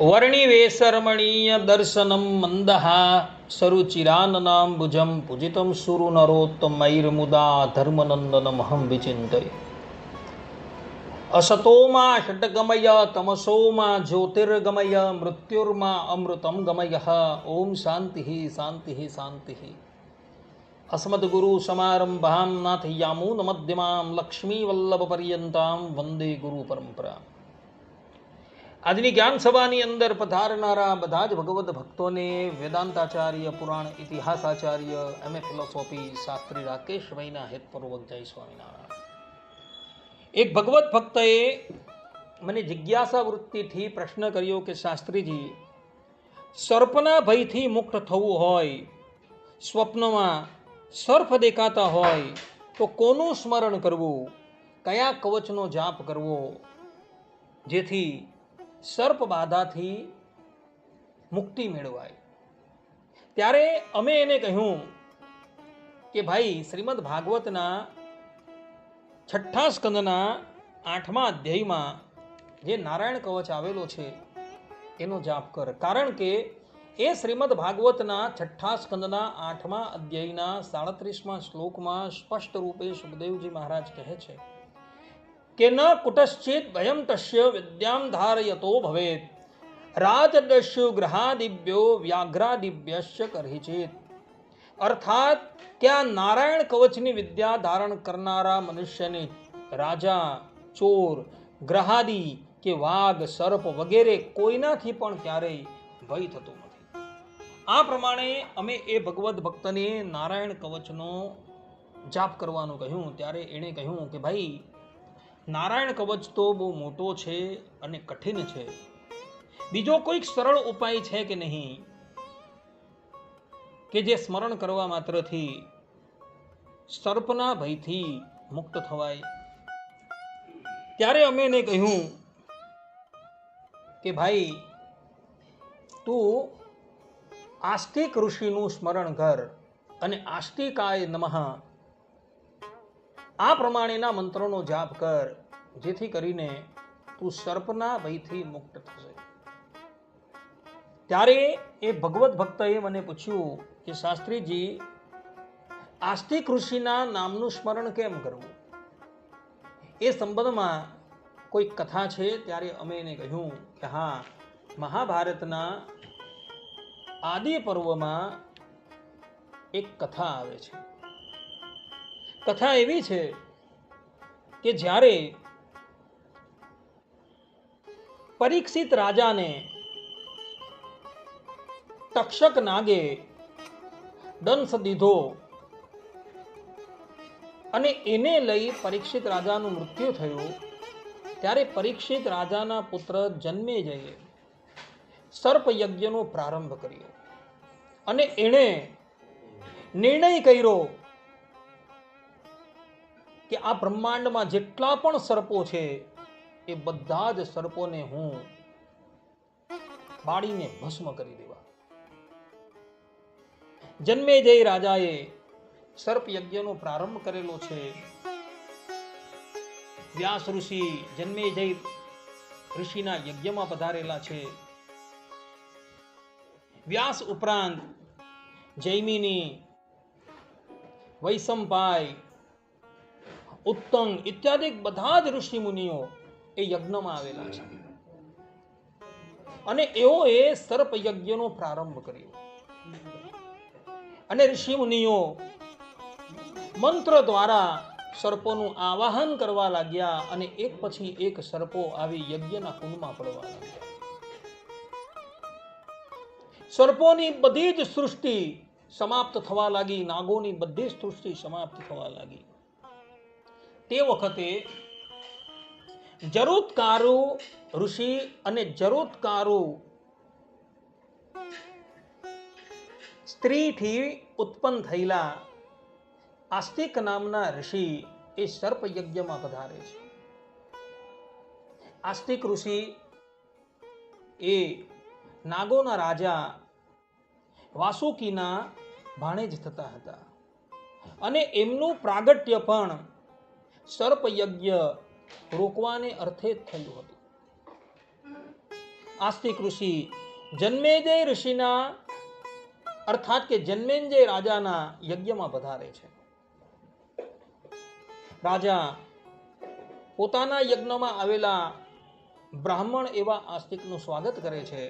વર્ણિવેશરમણીય દર્શનમ મંદઃ સરુચિરાનનાંબુજમ પૂજિતમ સુરુ નરોત્તમૈર્મુદા ધર્મનંદનમહં વિચિંતય અસતોમાં ષટગમય તમસોમાં જ્યોતિર્ગમય મૃત્યુર્મા અમૃતમ ગમય ઓમ શાંતિ શાંતિ શાંતિ અસ્મદગુરુ સમારંભામ નાથયામૂન મધ્યમામ વંદે ગુરુ પરંપરા આજની જ્ઞાન સભાની અંદર પધારનારા બધા જ ભગવદ્ ભક્તોને વેદાંતાચાર્ય પુરાણ ઇતિહાસાચાર્ય એમ એ ફિલોસોફી શાસ્ત્રી રાકેશભાઈના હેતપૂર્વક જય સ્વામિનારાયણ એક ભગવત ભક્તએ મને જિજ્ઞાસા વૃત્તિથી પ્રશ્ન કર્યો કે, શાસ્ત્રીજી, સર્પના ભયથી મુક્ત થવું હોય, સ્વપ્નમાં સર્પ દેખાતા હોય, તો કોનું સ્મરણ કરવું? કયા કવચનો જાપ કરવો? જેથી સર્પ બાધાથી મુક્તિ મેળવાય. ત્યારે અમે એને કહ્યું કે ભાઈ, શ્રીમદ ભાગવતના છઠ્ઠા સ્કંદના આઠમા અધ્યાયમાં જે નારાયણ કવચ આવેલો છે, એનો જાપ કર. કારણ કે એ શ્રીમદ ભાગવતના છઠ્ઠા સ્કંદના આઠમા અધ્યાયના સાડત્રીસમાં શ્લોકમાં સ્પષ્ટ રૂપે સુખદેવજી મહારાજ કહે છે. કે ન કુટશ્ચિત ભયમ તસ્ય વિદ્યામ ધારયતો ભવેત રાજદસ્યુ ગ્રહાદિભ્યો વ્યાઘ્રાદિભ્યશ્ચ કરહિચિત અર્થાત આ નારાયણ કવચની વિદ્યા ધારણ કરનારા મનુષ્યને રાજા ચોર ગ્રહાદિ કે વાઘ સર્પ વગેરે કોઈનાથી પણ ક્યારેય ભય થતો નથી આ પ્રમાણે અમે એ ભગવદ્ ભક્તને નારાયણ કવચનો જાપ કરવાનું કહ્યું ત્યારે એણે કહ્યું કે ભાઈ નારાયણ કવચ તો બહુ મોટો છે અને કઠિન છે. બીજો કોઈક સરળ ઉપાય છે કે નહીં? કે જે સ્મરણ કરવા માત્રથી સર્પના ભયથી મુક્ત થવાય? ત્યારે અમે એને કહ્યું કે ભાઈ, તું આસ્તિક ઋષિનું સ્મરણ કર અને આસ્તિકાય નમઃ. આ પ્રમાણેના મંત્રોનો જાપ કર, જેથી કરીને તું સર્પના ભયથી મુક્ત થશે. ત્યારે એ ભગવત ભક્તએ મને પૂછ્યું કે, શાસ્ત્રીજી, આસ્તિક ઋષિના નામનું સ્મરણ કેમ કરવું? એ સંબંધમાં કોઈ કથા છે? ત્યારે અમે એને કહ્યું કે, હા, મહાભારતના આદિ પર્વમાં એક કથા આવે છે. કથા એવી છે કે જ્યારે પરીક્ષિત રાજાને તક્ષક નાગે દંશ દીધો અને એને લઈ પરીક્ષિત રાજાનું મૃત્યુ થયું, ત્યારે પરીક્ષિત રાજાના પુત્ર જન્મે જઈએ, સર્પ યજ્ઞનો પ્રારંભ કર્યો અને એણે નિર્ણય કર્યો કે આ બ્રહ્માંડમાં જેટલા પણ સર્પો છે, એ બધા જ સર્પોને હું બાળીને ભસ્મ કરી દેવા. જન્મે જય રાજાએ સર્પ યજ્ઞનો પ્રારંભ કરેલો છે. વ્યાસ ઋષિ જન્મે જય ઋષિના યજ્ઞમાં પધારેલા છે. વ્યાસ ઉપરાંત જૈમિની વૈસંપાય ઉત્તંગ ઇત્યાદિ બધા જ ઋષિ મુનિઓ એ યજ્ઞમાં આવેલા છે. અને એઓએ સર્પ યજ્ઞનો પ્રારંભ કર્યો. અને ઋષિ મુનિઓ મંત્ર દ્વારા સર્પોનું આવાહન કરવા લાગ્યા અને એક પછી એક સર્પો આવી યજ્ઞના કુંડમાં પડવા લાગ્યા. સર્પોની બધી જ સૃષ્ટિ સમાપ્ત થવા લાગી, નાગોની બધી જ સૃષ્ટિ સમાપ્ત થવા લાગી. તે વખતે જરોત્કારુ ઋષિ અને જરોત્કારુ સ્ત્રીથી ઉત્પન્ન થયેલા આસ્તિક નામના ઋષિ એ સર્પ યજ્ઞમાં પધારે છે. આસ્તિક ઋષિ એ નાગોના રાજા વાસુકીના ભાણેજ થતા હતા અને એમનું પ્રાગટ્ય પણ સર્પ યજ્ઞ રોકવાને અર્થે થયું હતું. આસ્તિક ઋષિ જન્મેજય ઋષિના, અર્થાત કે જન્મેન્જય રાજાના યજ્ઞમાં વધારે છે. રાજા પોતાના યજ્ઞમાં આવેલા બ્રાહ્મણ એવા આસ્તિકનું સ્વાગત કરે છે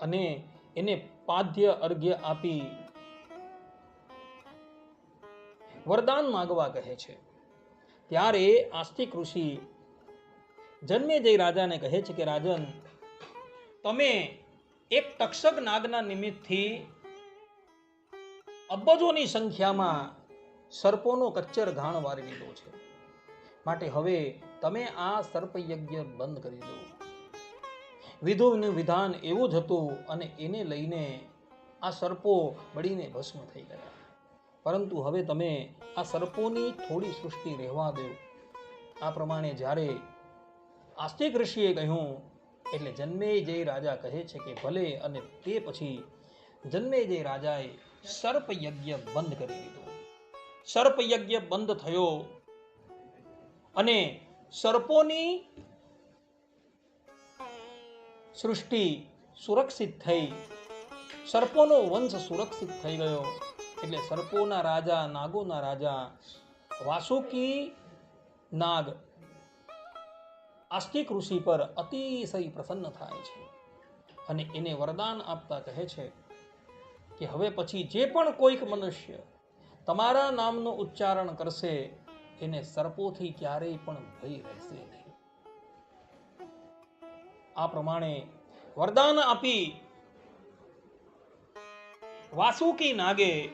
અને એને પાદ્ય અર્ઘ્ય આપી વરદાન માગવા કહે છે ત્યારે આસ્તિક ઋષિ જન્મે જઈ રાજાને કહે છે કે રાજન તમે એક તક્ષક નાગના નિમિત્તથી અબજોની સંખ્યામાં સર્પોનો કચ્ચર ઘાણ વારી લીધો છે. માટે હવે તમે આ સર્પયજ્ઞ બંધ કરી દો. વિધુનું વિધાન એવું જ હતું અને એને લઈને આ સર્પો બળીને ભસ્મ થઈ ગયા. પરંતુ હવે તમે આ સર્પોની થોડી સૃષ્ટિ રહેવા દો. આ પ્રમાણે જ્યારે આસ્તિક ઋષિએ કહ્યું, એટલે જન્મેજય રાજા કહે છે કે ભલે અને તે પછી જન્મેજય રાજાએ સર્પયજ્ઞ બંધ કરી દીધો. સર્પયજ્ઞ બંધ થયો અને સર્પોની સૃષ્ટિ સુરક્ષિત થઈ. સર્પોનો વંશ સુરક્ષિત થઈ ગયો. એટલે સર્પોના રાજા, નાગોના રાજા, વાસુકી નાગ, આસ્તિક ઋષિ પર અતિશય પ્રસન્ન થાય છે. અને એને વરદાન આપતા કહે છે કે હવે પછી જે પણ કોઈક મનુષ્ય તમારા નામનું ઉચ્ચારણ કરશે, એને સર્પોથી ક્યારેય પણ ભય રહેશે નહીં. આ પ્રમાણે વરદાન આપી વાસુકી નાગે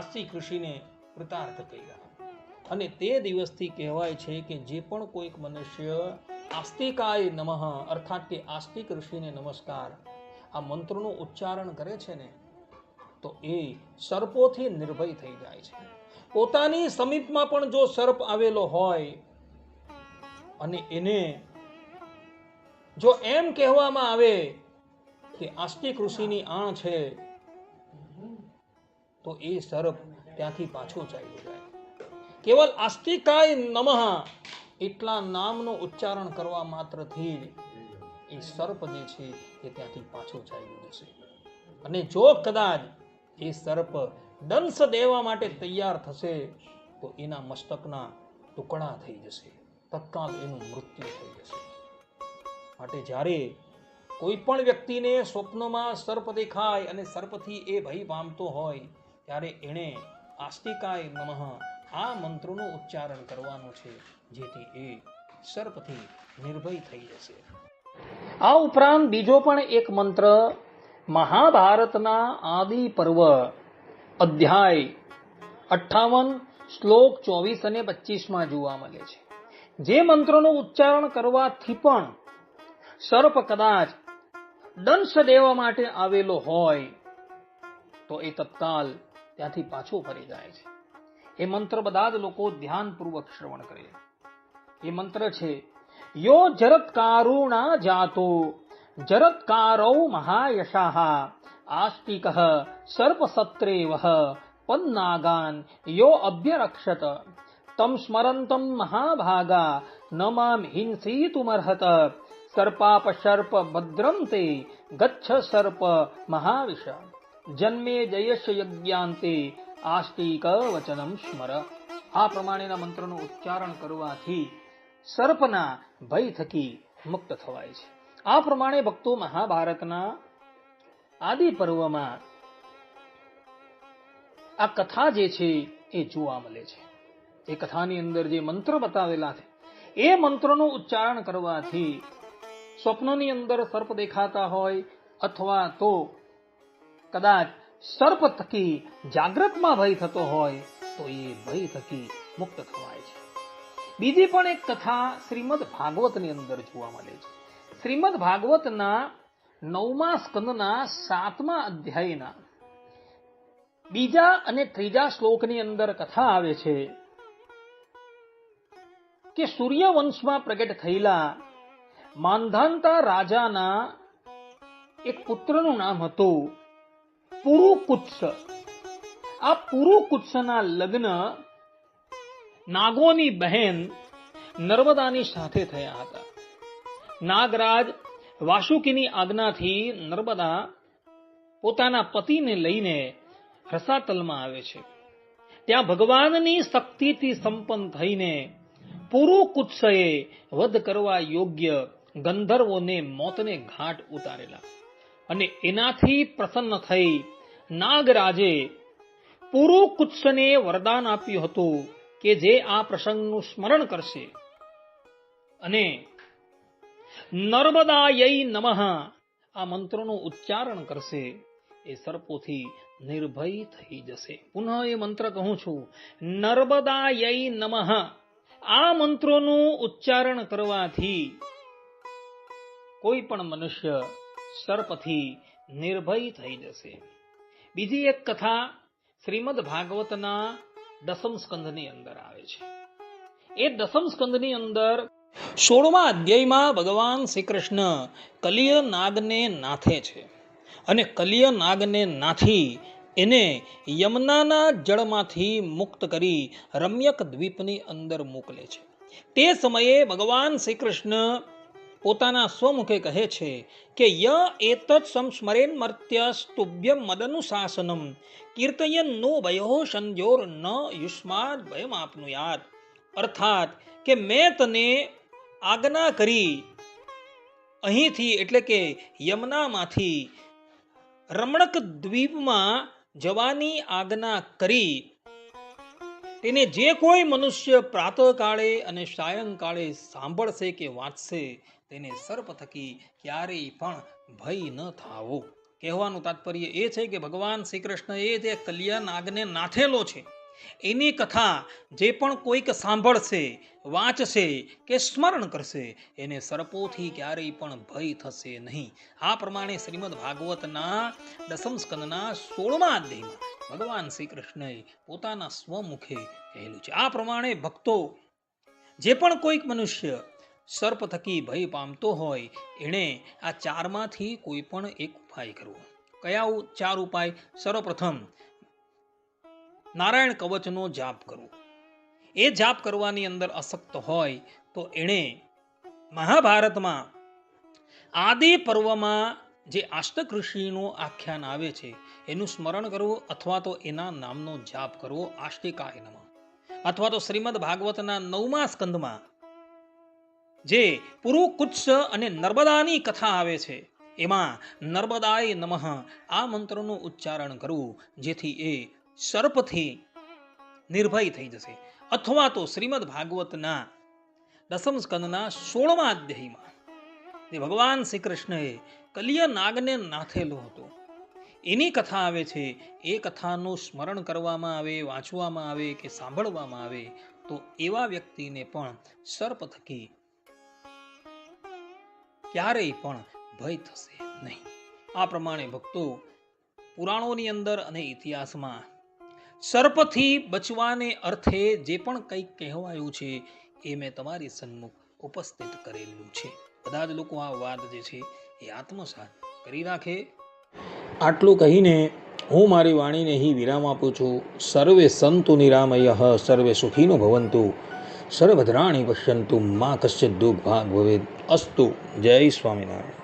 આસ્તિક ખુશીને કૃતાર્થ કર્યા. અને તે દિવસથી કહેવાય છે કે જે પણ કોઈક મનુષ્ય આસ્તિકાય નમઃ, અર્થાત કે આસ્તિક ઋષિને નમસ્કાર, આ મંત્રનું ઉચ્ચારણ કરે છે ને, તો એ સર્પોથી નિર્ભય થઈ જાય છે. પોતાની સમીપમાં પણ જો સર્પ આવેલો હોય, અને એને જો એમ કહેવામાં આવે કે આસ્તિક ઋષિની આણ છે તો એ સર્પ ત્યાંથી પાછો ચાલ્યો જાય. કેવલ આસ્તિકાય નમઃ એટલા નામનું ઉચ્ચારણ કરવા માત્રથી જ એ સર્પ જે છે એ ત્યાંથી પાછો ચાલ્યો જશે. અને જો કદાચ એ સર્પ દંશ દેવા માટે તૈયાર થશે, તો એના મસ્તકના ટુકડા થઈ જશે. તત્કાલ એનું મૃત્યુ થઈ જશે. માટે જ્યારે કોઈ પણ વ્યક્તિને સ્વપ્નમાં સર્પ દેખાય અને સર્પથી એ ભય પામતો હોય ત્યારે એણે આસ્તિકાય નમઃ આ મંત્રનું ઉચ્ચારણ કરવાનું છે, જેથી એ સર્પથી નિર્ભય થઈ જશે. આ ઉપરાંત બીજો પણ એક મંત્ર, મહાભારતના આદિ પર્વ, અધ્યાય અઠ્ઠાવન, શ્લોક ચોવીસ અને પચીસમાં જોવા મળે છે. જે મંત્રોનું ઉચ્ચારણ કરવાથી પણ સર્પ કદાચ દંશ દેવા માટે આવેલો હોય, તો એ તત્કાલ ત્યાંથી પાછો ફરી જાય છે. એ મંત્ર બધા જ લોકો ધ્યાનપૂર્વક શ્રવણ કરે એ મંત્ર છે, યો જરત્કારુણા જાતો જરત્કારૌ મહાયશાહ, આસ્તિક સર્પસત્રેવ પન્નાગાન, યો અભ્યરક્ષત, તમ સ્મરંતમ મહાભાગા, ન મામ હિંસીતુમર્હત સર્પાપસર્પ ભદ્રમ તે ગચ્છ સર્પ મહાવિષ જન્મે જયશ યજ્ઞાંતે આસ્તિક વચનમ સ્મર આ પ્રમાણેના મંત્રનું ઉચ્ચારણ કરવાથી સર્પના ભય થકી મુક્ત થવાય છે। આ પ્રમાણે ભક્તો મહાભારતના આદિ પર્વમાં આ કથા જે છે એ જોવા મળે છે। એ કથાની અંદર જે મંત્ર બતાવેલા છે, એ મંત્રનું ઉચ્ચારણ કરવાથી સ્વપ્નની અંદર સર્પ દેખાતા હોય અથવા તો કદાચ સર્પ થકી જાગ્રતમાં ભય થતો હોય, તો એ ભય થકી મુક્ત થવાય છે. બીજી પણ એક કથા શ્રીમદ ભાગવતની અંદર જોવા મળે છે. શ્રીમદ ભાગવતના નવમા સ્કંદના સાતમા અધ્યાયના બીજા અને ત્રીજા શ્લોકની અંદર કથા આવે છે કે સૂર્યવંશમાં પ્રગટ થયેલા માંધાંતા રાજાના એક પુત્રનું નામ હતું પુરુકુત્સ. આ પુરુકુત્સના લગ્ન નાગોની બહેન નર્મદાની સાથે થયા હતા. નાગરાજ વાસુકીની આજ્ઞાથી નર્મદા પોતાના પતિને લઈને રસાતલમાં આવે છે. ત્યાં ભગવાનની શક્તિથી સંપન્ન થઈને પુરુ કુત્સએ વધ કરવા યોગ્ય ગંધર્વોને મોતને ઘાટ ઉતારેલા. અને એનાથી પ્રસન્ન થઈ નાગરાજે પુરુ કુત્સને વરદાન આપ્યું હતું કે જે આ પ્રસંગનું સ્મરણ કરશે. અને નર્મદાય નમઃ આ મંત્રનું ઉચ્ચારણ કરશે. એ સર્પોથી નિર્ભય થઈ જશે. પુનઃ એ મંત્ર કહું છું. નર્મદાય નમઃ આ મંત્રોનું ઉચ્ચારણ કરવાથી કોઈ પણ મનુષ્ય સર્પથી નિર્ભય થઈ જશે. બીજી એક કથા શ્રીમદ ભાગવતના દસમ સ્કંદની અંદર આવે છે. એ દસમ સ્કંદની અંદર સોળમા અધ્યાયમાં ભગવાન શ્રી કૃષ્ણ કલિય નાગને નાથે છે અને કલિય નાગને નાથી એને યમુનાના જળમાંથી મુક્ત કરી રમ્યક દ્વીપની અંદર મોકલે છે. તે સમયે ભગવાન શ્રી કૃષ્ણ પોતાના સ્વમુખે કહે છે કે ય એતત સંસ્મરેન મર્ત્ય મદનુશાસનમ. કીર્તયન નો ભયો સંજોર ન યુષ્માદ ભયમ આપનુયાત અર્થાત કે મેં તને આજ્ઞા કરી અહીંથી એટલે કે યમનામાંથી રમણક દ્વીપમાં જવાની આજ્ઞા કરી. તેને જે કોઈ મનુષ્ય પ્રાતઃકાળે અને સાયંકાળે સાંભળશે કે વાંચશે તેને સર્પ થકી ક્યારેય પણ ભય ન થાવો. કહેવાનું તાત્પર્ય એ છે કે ભગવાન શ્રી કૃષ્ણ એ જે કલ્યાણ નાગને નાથેલો છે, એની કથા જે પણ કોઈક સાંભળશે, વાંચશે કે સ્મરણ કરશે, એને સર્પોથી ક્યારેય પણ ભય થશે નહીં. આ પ્રમાણે શ્રીમદ ભાગવતના દસમ સ્કંદના સોળમા અધ્યાયમાં ભગવાન શ્રી કૃષ્ણએ પોતાના સ્વમુખે કહેલું છે. આ પ્રમાણે ભક્તો, જે પણ કોઈક મનુષ્ય સર્પ થકી ભય પામતો હોય, એણે આ ચારમાંથી કોઈ પણ એક ઉપાય કરવો. કયા ચાર ઉપાય? સર્વપ્રથમ, નારાયણ કવચનો જાપ કરવો. એ જાપ કરવાની અંદર અશક્ત હોય, તો એણે મહાભારતમાં આદિ પર્વમાં જે આષ્ટક ઋષિનું આખ્યાન આવે છે, એનું સ્મરણ કરવું અથવા તો એના નામનો જાપ કરવો આષ્ટિકાય નમઃ. અથવા તો શ્રીમદ ભાગવતના નવમા સ્કંદમાં જે પુરુ કુત્સ અને નર્મદાની કથા આવે છે. એમાં નર્મદાય નમઃ આ મંત્રનું ઉચ્ચારણ કરવું જેથી એ સર્પથી નિર્ભય થઈ જશે. અથવા તો શ્રીમદ ભાગવતના દસમ સ્કંદના સોળમા અધ્યાયમાં જે ભગવાન શ્રી કૃષ્ણએ કલિય નાગને નાથેલો હતો. એની કથા આવે છે, એ કથાનું સ્મરણ કરવામાં આવે, વાંચવામાં આવે કે સાંભળવામાં આવે તો એવા વ્યક્તિને પણ સર્પ થકી ક્યારેય પણ ભય થશે નહીં. આ પ્રમાણે ભક્તો પુરાણોની અંદર અને ઇતિહાસમાં સર્પથી બચવાને અર્થે જે પણ કંઈક કહેવાયું છે એ મેં તમારી સન્મુખ ઉપસ્થિત કરેલું છે. બધા જ લોકો આ વાત જે છે એ આત્મસાત કરી રાખે. આટલું કહીને હું મારી વાણીને અહીં વિરામ આપું છું. સર્વે સંતુ નિરામય, સર્વે સુખીનું ભવંતુ. સર્વભદ્રાણી પશ્યંતુ મા કશ્ય દુઃખ ભાગ ભવેદ અસ્તુ જય સ્વામિનારાયણ.